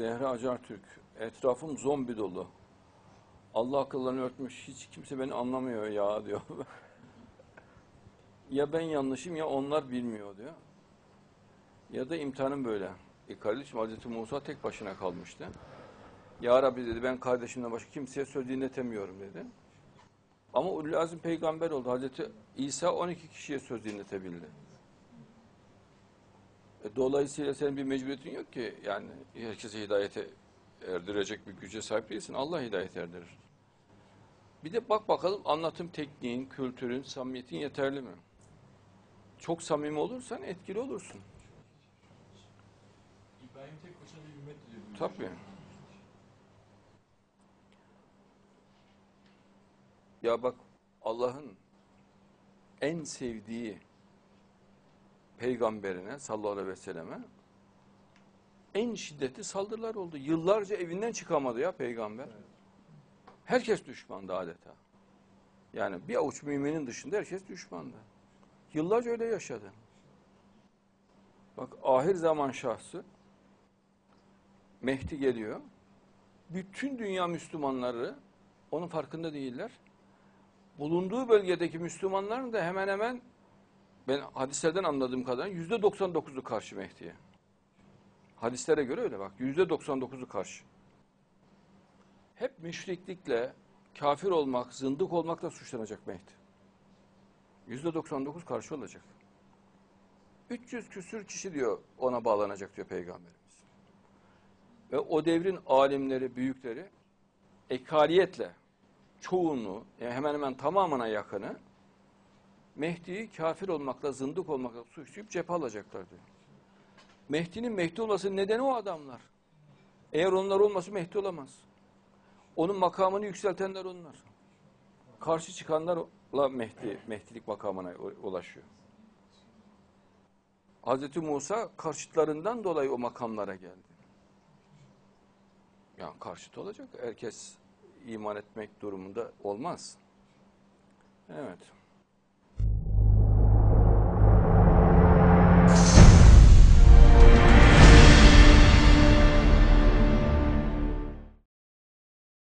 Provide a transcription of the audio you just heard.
Zehra Acartürk. Etrafım zombi dolu. Allah akıllarını örtmüş. Hiç kimse beni anlamıyor ya diyor. ya ben yanlışım ya onlar bilmiyor diyor. Ya da imtihanım böyle. E kardeşim Hazreti Musa tek başına kalmıştı. Ya Rabbi dedi ben kardeşimden başka kimseye söz dinletemiyorum dedi. Ama Ulul Azim peygamber oldu. Hazreti İsa 12 kişiye söz dinletebildi. E, dolayısıyla senin bir mecburiyetin yok ki. Yani herkese hidayete erdirecek bir güce sahip değilsin. Allah hidayet erdirir. Bir de bak bakalım anlatım tekniğin, kültürün, samimiyetin yeterli mi? Çok samimi olursan etkili olursun. İbrahim tek başına bir ümmet diyor. Tabii. Ya bak Allah'ın en sevdiği peygamberine sallallahu aleyhi ve selleme en şiddetli saldırılar oldu. Yıllarca evinden çıkamadı ya peygamber. Herkes düşmandı adeta. Yani bir avuç müminin dışında herkes düşmandı. Yıllarca öyle yaşadı. Bak ahir zaman şahsı Mehdi geliyor. Bütün dünya Müslümanları onun farkında değiller. Bulunduğu bölgedeki Müslümanların da hemen hemen ben hadislerden anladığım kadarıyla yüzde 99'u karşı Mehdi'ye. Hadislere göre öyle bak. Yüzde 99'u karşı. Hep müşriklikle, kafir olmak, zındık olmakla suçlanacak Mehdi. Yüzde 99 karşı olacak. 300 küsür kişi diyor ona bağlanacak diyor Peygamberimiz. Ve o devrin alimleri, büyükleri ekaliyetle çoğunluğu, yani hemen hemen tamamına yakını Mehdi'yi kafir olmakla, zındık olmakla suçlayıp cephe alacaklar diyor. Mehdi'nin Mehdi olması nedeni o adamlar. Eğer onlar olmasa Mehdi olamaz. Onun makamını yükseltenler onlar. Karşı çıkanlarla Mehdi, Mehdilik makamına ulaşıyor. Hazreti Musa karşıtlarından dolayı o makamlara geldi. Yani karşıt olacak. Herkes iman etmek durumunda olmaz. Evet.